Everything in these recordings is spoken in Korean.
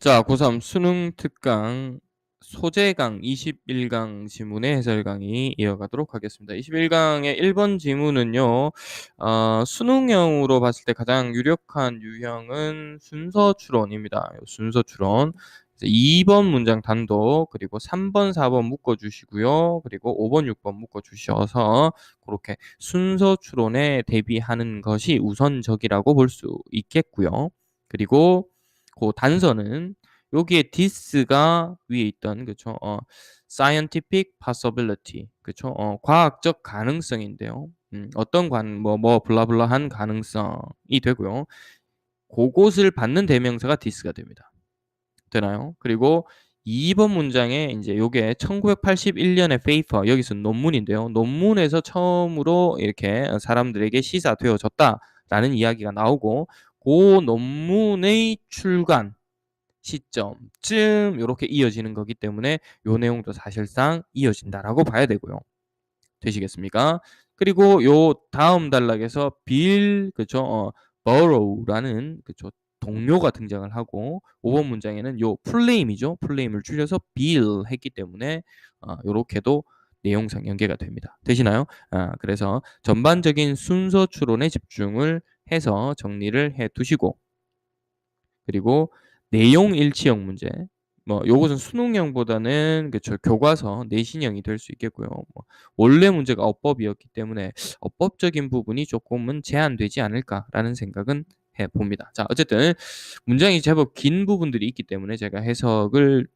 자, 고3 수능 특강 소재강 21강 지문의 해설 강의 이어가도록 하겠습니다. 21강의 1번 지문은요, 어, 수능형으로 봤을 때 가장 유력한 유형은 순서 추론입니다. 순서 추론. 2번 문장 단독, 그리고 3번, 4번 묶어주시고요. 그리고 5번, 6번 묶어주셔서 그렇게 순서 추론에 대비하는 것이 우선적이라고 볼 수 있겠고요. 그리고 그 단서는 여기에 this가 위에 있던 그쵸 어 scientific possibility 그쵸 어 과학적 가능성인데요. 음 어떤 관뭐뭐 블라블라한 가능성이 되고요. 고것을 받는 대명사가 this가 됩니다. 되나요? 그리고 2번 문장에 인제 요게 1981년의 페이퍼 여기서 논문인데요. 논문에서 처음으로 이렇게 어 사람들에게 시사되어졌다라는 이야기가 나오고 고 논문의 출간 시점쯤 요렇게 이어지는 거기 때문에 요 내용도 사실상 이어진다라고 봐야 되고요. 되시겠습니까? 그리고 요 다음 단락에서 빌 그쵸 어 borrow라는 그쵸 동료가 등장을 하고 5번 문장에는 요 플레임이죠. 플레임을 줄여서 bill 했기 때문에 어 요렇게도 내용상 연계가 됩니다. 되시나요? 아 그래서 전반적인 순서 추론에 집중을 해서 정리를 해 두시고 그리고 내용 일치형 문제 뭐 요것은 수능형보다는 그쵸 교과서 내신형이 될 수 있겠고요. 뭐 원래 문제가 어법이었기 때문에 '어법적인 부분이 쪼끔은 제한되지 않을까.'라는 생각은 해 봅니다. 자 어쨌든 문장이 제법 긴 부분들이 있기 때문에 제가 해석을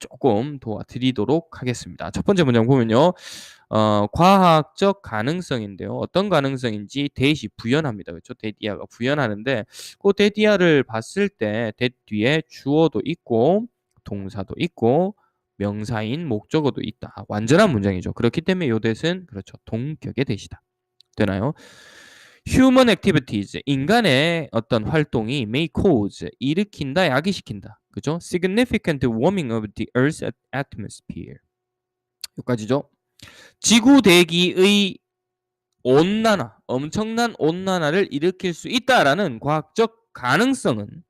쪼끔 도와드리도록 하겠습니다. 첫 번째 문장 보면요. 어 과학적 가능성인데요. 어떤 가능성인지 that이 부연합니다. 그쵸? that이야가 부연하는데 고 that이야를 봤을 때 that 뒤에 주어도 있고 동사도 있고 명사인 목적어도 있다. 완전한 문장이죠. 그렇기 때문에 요 that은 그렇죠. 동격의 that이다. 되나요? human activities 인간의 어떤 활동이 may cause 일으킨다, 야기시킨다. 그죠? significant warming of the earth's atmosphere. 여기까지죠. 지구 대기의 온난화, 엄청난 온난화를 일으킬 수 있다라는 과학적 가능성은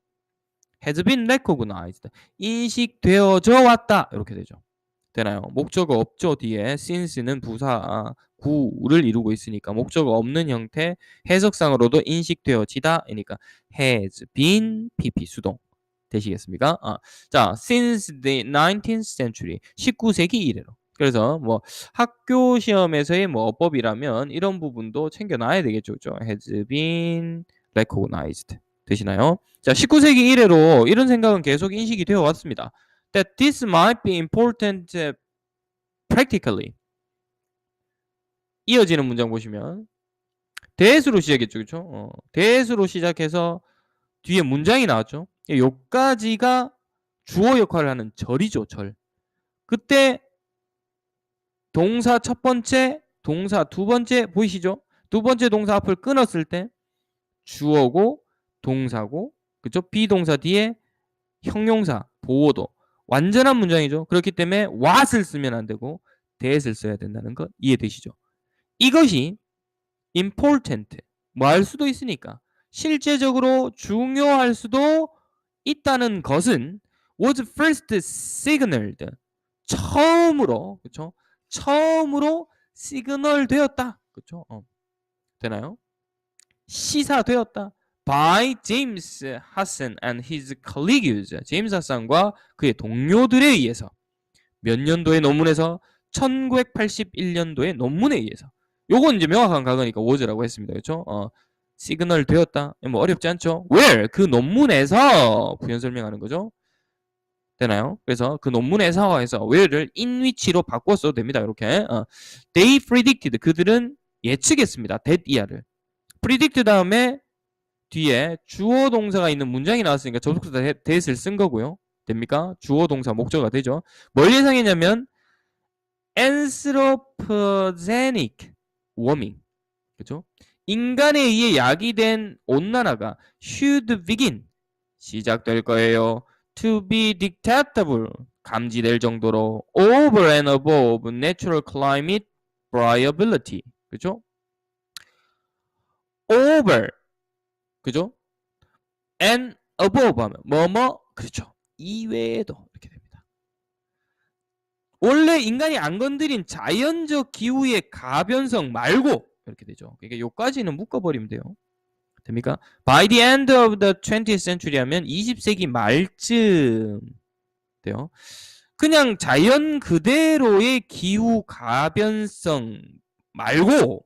has been recognized. 인식되어져 왔다. 이렇게 되죠. 되나요? 목적어 없죠. 뒤에 since는 부사 구를 이루고 있으니까 목적어 없는 형태 해석상으로도 인식되어지다 이니까 has been pp 수동 되시겠습니까? 아, 자, since the 19th century 19세기 이래로 그래서 뭐 학교 시험에서의 뭐 어법이라면 이런 부분도 챙겨 놔야 되겠죠. 그죠? has been recognized 되시나요? 자, 19세기 이래로 이런 생각은 계속 인식이 되어 왔습니다. that this might be important practically 이어지는 문장 보시면 대수로 시작했죠. 그쵸? 어, 대수로 시작해서 뒤에 문장이 나왔죠. 요까지가 주어 역할을 하는 절이죠. 절. 그때 동사 첫 번째, 동사 두 번째 보이시죠? 두 번째 동사 앞을 끊었을 때 주어고 동사고 그죠? 비동사 뒤에 형용사, 보어도 완전한 문장이죠. 그렇기 때문에 what을 쓰면 안 되고 that을 써야 된다는 거 이해되시죠? 이것이 important 뭐 할 수도 있으니까 실제적으로 중요할 수도 있다는 것은 was first signaled 처음으로 그렇죠? 처음으로 시그널 되었다. 그렇죠? 어. 되나요? 시사되었다. by James Hassan and his colleagues. 제임스 하산과 그의 동료들에 의해서 몇 년도의 논문에서 1981년도의 논문에 의해서 요건 이제 명확한 각어니까 was라고 했습니다. 그렇죠? 어, 시그널 되었다. 뭐 어렵지 않죠? where 그 논문에서 부연 설명하는 거죠. 되나요? 그래서 그 논문에서 해서 where를 in which로 바꿨어도 됩니다. 이렇게 어. they predicted 그들은 예측했습니다. that 이하를 predict 다음에 뒤에 주어 동사가 있는 문장이 나왔으니까 접속사 that을 쓴 거고요. 됩니까? 주어 동사 목적어가 되죠. 뭘 예상했냐면 anthropogenic warming 그죠? 인간에 의해 야기된 온난화가 should begin 시작될 거예요. To be detectable 감지될 정도로 over and above natural climate variability 그죠? over 그죠? and above 하면 뭐뭐 그렇죠. 이외에도 이렇게 됩니다. 원래 인간이 안 건드린 자연적 기후의 가변성 말고 이렇게 되죠. 그러니까 요까지는 묶어버리면 돼요. 됩니까? By the end of the 20th century 하면 20세기 말쯤 돼요. 그냥 자연 그대로의 기후 가변성 말고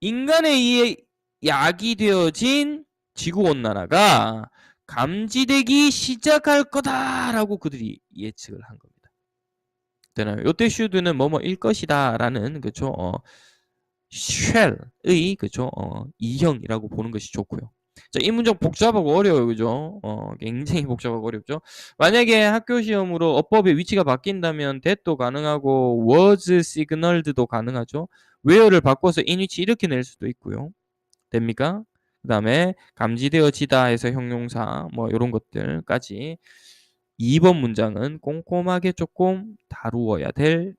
인간에 의해 야기되어진 지구 온난화가 감지되기 시작할 거다라고 그들이 예측을 한 겁니다. 되나요? 요때 슈드는 뭐뭐일 것이다라는 그죠? 어, 쉘의 그죠? 어, 이형이라고 보는 것이 좋고요. 자, 이 문장 복잡하고 어려워요. 그죠? 어, 굉장히 복잡하고 어렵죠. 만약에 학교 시험으로 어법의 위치가 바뀐다면 that도 가능하고 was signaled도 가능하죠. where를 바꿔서 in which 이렇게 낼 수도 있고요. 됩니까? 그 다음에 감지되어지다 해서 형용사 뭐 이런 것들까지 2번 문장은 꼼꼼하게 조금 다루어야 될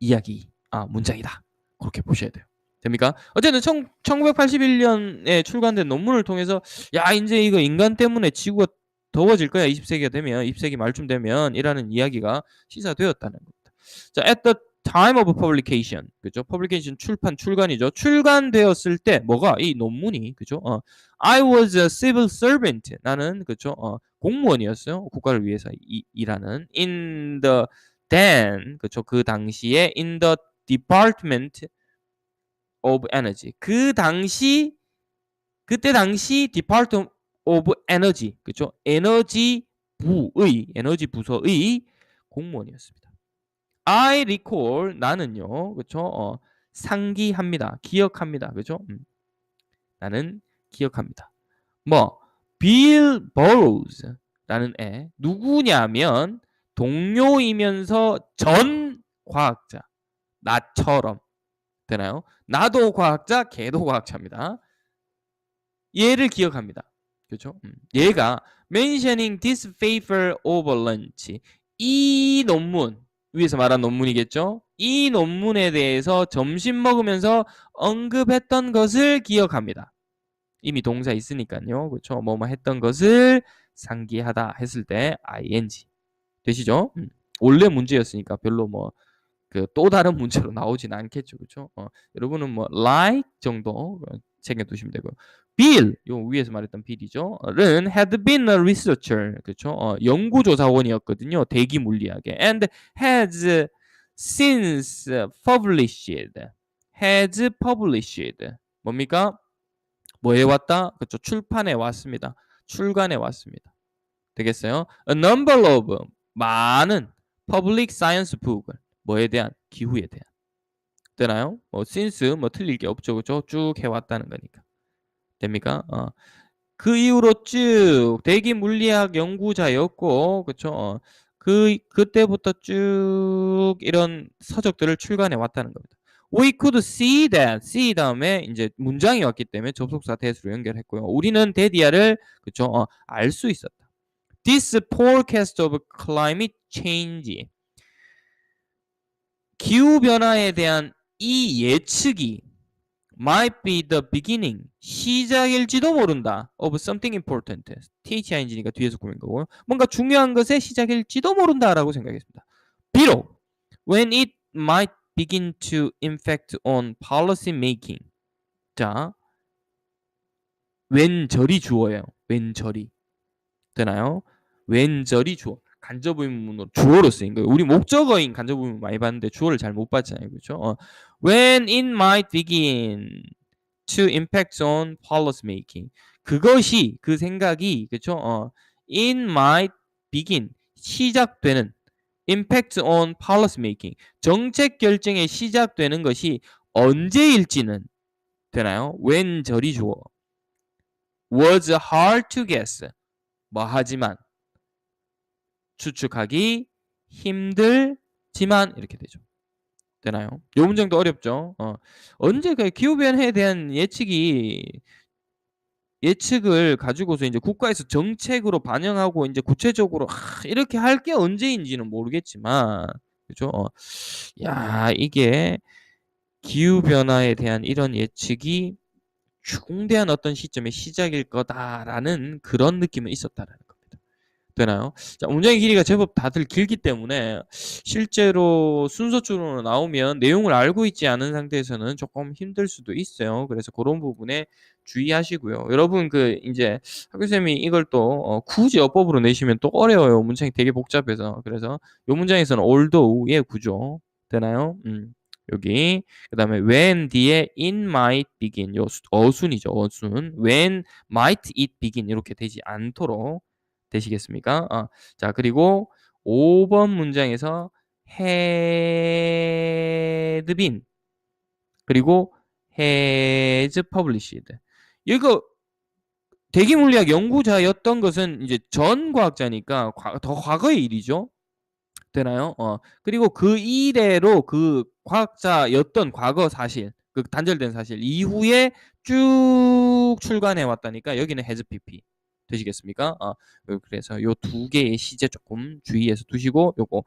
이야기, 아, 문장이다. 그렇게 보셔야 돼요. 됩니까? 어쨌든 1981년에 출간된 논문을 통해서 야 이제 이거 인간 때문에 지구가 더워질 거야 20세기가 되면 20세기 말쯤 되면 이라는 이야기가 시사되었다는 겁니다. 자, at the time of publication 그죠? publication 출판 출간이죠. 출간되었을 때 뭐가 이 논문이 그죠? 어, I was a civil servant 나는 그죠? 어, 공무원이었어요. 국가를 위해서 이, 일하는 in the then 그죠? 그 당시에 in the department of energy. 그 당시 그때 당시 Department of Energy 그죠? 에너지 부의 에너지 부서의 공무원이었습니다. I recall 나는요 그죠? 어, 상기합니다. 기억합니다. 그죠? 음. 나는 기억합니다. 뭐빌 버로우즈 라는 애 누구냐면 동료이면서 전 과학자 나처럼 되나요? 나도 과학자, 걔도 과학자입니다. 얘를 기억합니다. 그렇죠? 음. 얘가 mentioning this paper over lunch 이 논문 위에서 말한 논문이겠죠? 이 논문에 대해서 점심 먹으면서 언급했던 것을 기억합니다. 이미 동사 있으니까요. 그렇죠? 뭐뭐 했던 것을 상기하다 했을 때 ing 되시죠? 음. 원래 문제였으니까 별로 뭐 그 또 다른 문제로 나오진 않겠죠. 그렇죠? 어, 여러분은 뭐 like 정도 챙겨 두시면 되고요. Bill, 요 위에서 말했던 Bill이죠. 는 had been a researcher, 그렇죠? 어, 연구조사원이었거든요. 대기 물리학에. And has since published, has published. 뭡니까? 뭐 해 왔다? 그렇죠. 출판해 왔습니다. 출간해 왔습니다. 되겠어요? A number of 많은 public science book을 뭐에 대한 기후에 대한 되나요? 뭐 since 뭐 틀릴 게 없죠, 그죠? 쭉 해왔다는 거니까 됩니까? 어. 그 이후로 쭉 대기 물리학 연구자였고, 그쵸? 어. 그 그때부터 쭉 이런 서적들을 출간해 왔다는 겁니다. We could see that. see 다음에 이제 문장이 왔기 때문에 접속사 대수로 연결했고요. 우리는 데디아를 그쵸? 어, 알 수 있었다. This forecast of climate change. 기후 변화에 대한 이 예측이 might be the beginning 시작일지도 모른다 of something important thing이니까 뒤에서 꾸민 거고요 뭔가 중요한 것의 시작일지도 모른다라고 생각했습니다 비록 when it might begin to infect on policy making 자 왼절이 주어예요 왼절이 되나요 왼절이 주어 간접 의문으로 주어로 쓰인 거예요. 우리 목적어인 간접 의문 많이 봤는데 주어를 잘 못 봤잖아요. 그렇죠? 어, when it might begin to impact on policy making. 그것이 그 생각이 그렇죠? 어, it might begin 시작되는 impact on policy making. 정책 결정에 시작되는 것이 언제일지는 되나요? when 절이 주어. was hard to guess. 뭐 하지만 추측하기 힘들지만 이렇게 되죠. 되나요? 요 문장도 어렵죠. 어. 언제 그 기후 변화에 대한 예측이 예측을 가지고서 이제 국가에서 정책으로 반영하고 이제 구체적으로 하, 이렇게 할 게 언제인지는 모르겠지만 그죠? 어. 야 이게 기후 변화에 대한 이런 예측이 중대한 어떤 시점의 시작일 거다라는 그런 느낌은 있었다라는. 되나요? 자, 문장의 길이가 제법 다들 길기 때문에 실제로 순서대로 나오면 내용을 알고 있지 않은 상태에서는 조금 힘들 수도 있어요. 그래서 그런 부분에 주의하시고요. 여러분 그 이제 학교쌤이 이걸 또 어, 굳이 어법으로 내시면 또 어려워요. 문장이 되게 복잡해서. 그래서 요 문장에서는 although의 구조 되나요? 음. 여기 그다음에 when 뒤에 it might begin 요 수- 어순이죠. 어순. when might it begin 이렇게 되지 않도록 되시겠습니까? 아, 자, 그리고 5번 문장에서 had been 그리고 has published. 이거 대기 물리학 연구자였던 것은 이제 전 과학자니까 과- 더 과거의 일이죠. 되나요? 어. 그리고 그 이래로 그 과학자였던 과거 사실, 그 단절된 사실 이후에 쭉 출간해 왔다니까 여기는 has pp 되시겠습니까? 어. 그래서 요 두 개의 시제 조금 주의해서 두시고 요거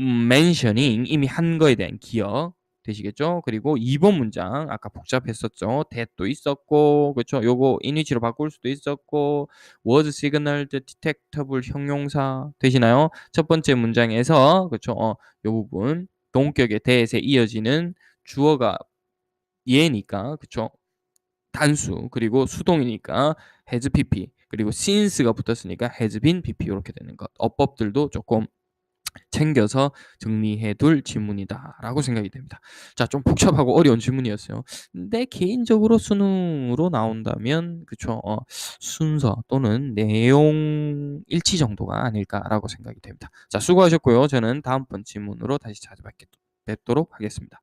음, mentioning 이미 한 거에 대한 기억 되시겠죠? 그리고 2번 문장 아까 복잡했었죠. that도 있었고 그렇죠? 요거 이니치로 바꿀 수도 있었고 was signaled detectable 형용사 되시나요? 첫 번째 문장에서 그렇죠? 어, 요 부분 동격의 that에 이어지는 주어가 얘니까 그렇죠? 단수 그리고 수동이니까 has pp 그리고 since가 붙었으니까 has been pp 이렇게 되는 것 어법들도 조금 챙겨서 정리해 둘 지문이다라고 생각이 됩니다. 자, 좀 복잡하고 어려운 지문이었어요. 근데 개인적으로 수능으로 나온다면 그쵸 어, 순서 또는 내용 일치 정도가 아닐까라고 생각이 됩니다. 자, 수고하셨고요. 저는 다음번 지문으로 다시 찾아뵙도록 하겠습니다.